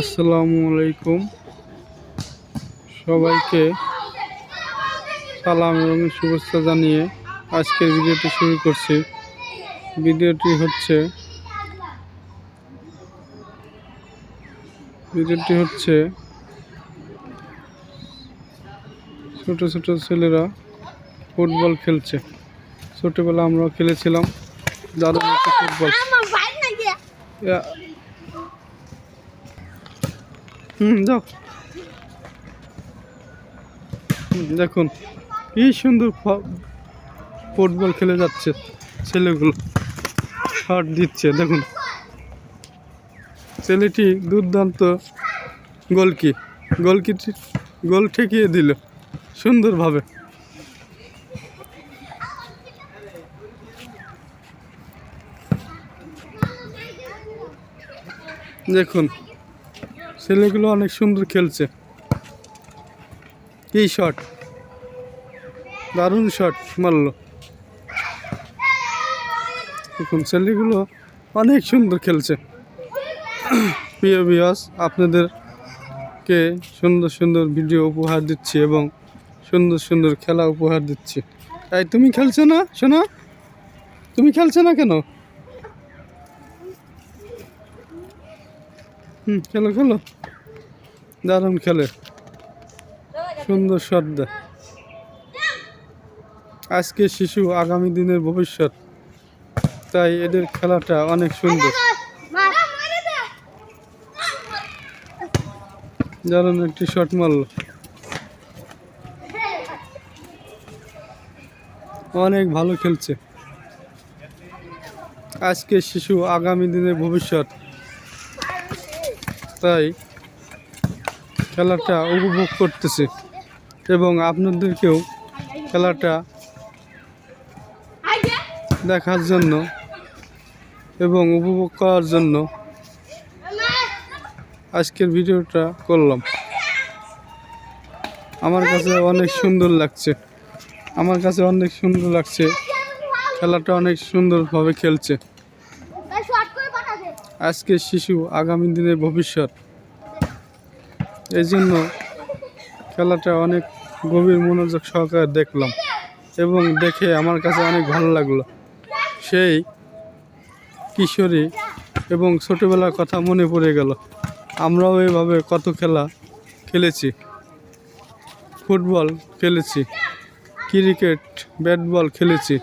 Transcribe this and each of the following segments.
আসসালামু আলাইকুম। সবাইকে সালাম এবং শুভেচ্ছা জানিয়ে আজকের ভিডিওটি শুরু করছি। ভিডিওটি হচ্ছে ভিডিওটি হচ্ছে ছোট ছোট ছেলেরা ফুটবল খেলছে। ছোটবেলা আমরাও খেলেছিলাম। দারুণ ফুটবল। হুম দেখুন, কি সুন্দর ফুটবল খেলে যাচ্ছে ছেলেগুলো। শট দিচ্ছে, দেখুন। ছেলেটি দুর্দান্ত গোলকি গোলকি গোল ঠেকিয়ে দিল সুন্দরভাবে। দেখুন ছেলেগুলো অনেক সুন্দর খেলছে। কি শট দারুণ শট মারলো। দেখুন, ছেলেগুলো অনেক সুন্দর খেলছে। প্রিয় বিয়াস আপনাদেরকে সুন্দর সুন্দর ভিডিও উপহার দিচ্ছি এবং সুন্দর সুন্দর খেলা উপহার দিচ্ছি। তাই তুমি খেলছো না? শোনো তুমি খেলছো না কেন? হুম, খেলো খেলো। দারুণ খেলে। সুন্দর শট দেয় আজকে শিশু আগামী দিনের ভবিষ্যৎ। তাই এদের খেলাটা অনেক সুন্দর। দারুণ একটি শট মারলো। অনেক ভালো খেলছে। আজকে শিশু আগামী দিনের ভবিষ্যৎ। তাই খেলাটা উপভোগ করতেছে এবং আপনাদেরকেও খেলাটা দেখার জন্য এবং উপভোগ করার জন্য আজকের ভিডিওটা করলাম। আমার কাছে অনেক সুন্দর লাগছে। আমার কাছে অনেক সুন্দর লাগছে। খেলাটা অনেক সুন্দরভাবে খেলছে তাই শর্ট করে পাঠাবে আজকের শিশু আগামী দিনের ভবিষ্যৎ। এই জন্য খেলাটা অনেক গভীর মনোযোগ সহকারে দেখলাম এবং দেখে আমার কাছে অনেক ভালো লাগল। সেই কিশোরী এবং ছোটোবেলার কথা মনে পড়ে গেল। আমরাও এভাবে কত খেলা খেলেছি। ফুটবল খেলেছি, ক্রিকেট ব্যাট বল খেলেছি,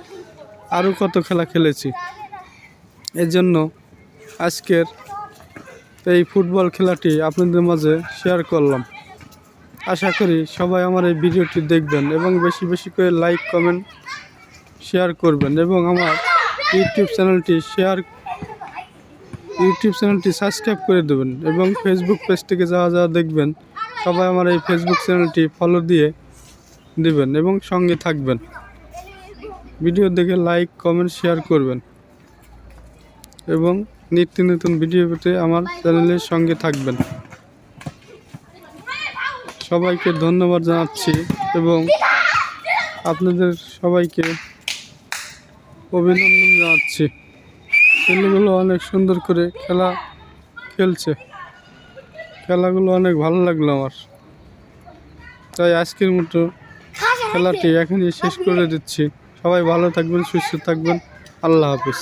আরও কত খেলা খেলেছি। এর জন্য আজকের এই ফুটবল খেলাটি আপনাদের মাঝে শেয়ার করলাম। আশা করি সবাই আমার এই ভিডিওটি দেখবেন এবং বেশি বেশি করে লাইক কমেন্ট শেয়ার করবেন এবং আমার ইউটিউব চ্যানেলটি শেয়ার ইউটিউব চ্যানেলটি সাবস্ক্রাইব করে দেবেন এবং ফেসবুক পেজ থেকে যাওয়া যাওয়া দেখবেন, সবাই আমার এই ফেসবুক চ্যানেলটি ফলো দিয়ে দেবেন এবং সঙ্গে থাকবেন। ভিডিও দেখে লাইক কমেন্ট শেয়ার করবেন। এবং নিত্য নতুন ভিডিও পেতে আমার চ্যানেলের সঙ্গে থাকবেন। সবাইকে ধন্যবাদ জানাচ্ছি এবং আপনাদের সবাইকে অভিনন্দন জানাচ্ছি। ছেলেগুলো অনেক সুন্দর করে খেলা খেলছে। খেলাগুলো অনেক ভালো লাগল আমার। তাই আজকের মতো খেলাটি এখনই শেষ করে দিচ্ছি। সবাই ভালো থাকবেন, সুস্থ থাকবেন। আল্লাহ হাফিজ।